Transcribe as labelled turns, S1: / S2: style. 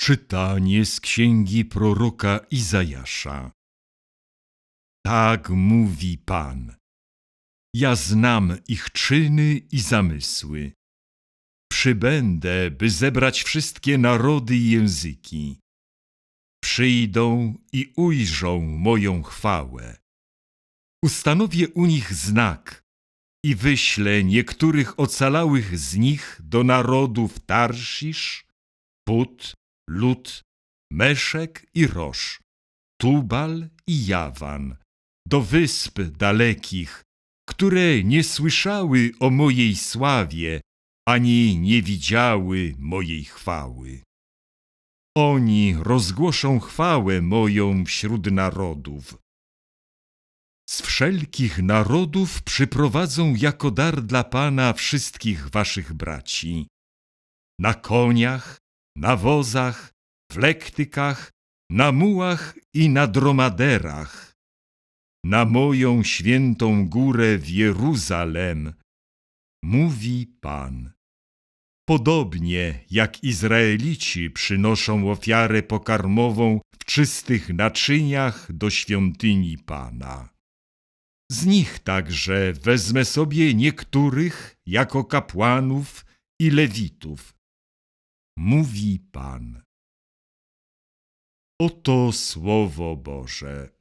S1: Czytanie z księgi proroka Izajasza. Tak mówi Pan. Ja znam ich czyny i zamysły. Przybędę, by zebrać wszystkie narody i języki. Przyjdą i ujrzą moją chwałę. Ustanowię u nich znak i wyślę niektórych ocalałych z nich do narodów Tarszisz, Put, Lud, Meszek i Rosz, Tubal i Jawan, do wysp dalekich, które nie słyszały o mojej sławie, ani nie widziały mojej chwały. Oni rozgłoszą chwałę moją wśród narodów. Z wszelkich narodów przyprowadzą jako dar dla Pana wszystkich waszych braci. Na koniach, na wozach, w lektykach, na mułach i na dromaderach. Na moją świętą górę w Jeruzalem, mówi Pan. Podobnie jak Izraelici przynoszą ofiarę pokarmową w czystych naczyniach do świątyni Pana. Z nich także wezmę sobie niektórych jako kapłanów i lewitów, mówi Pan. Oto Słowo Boże.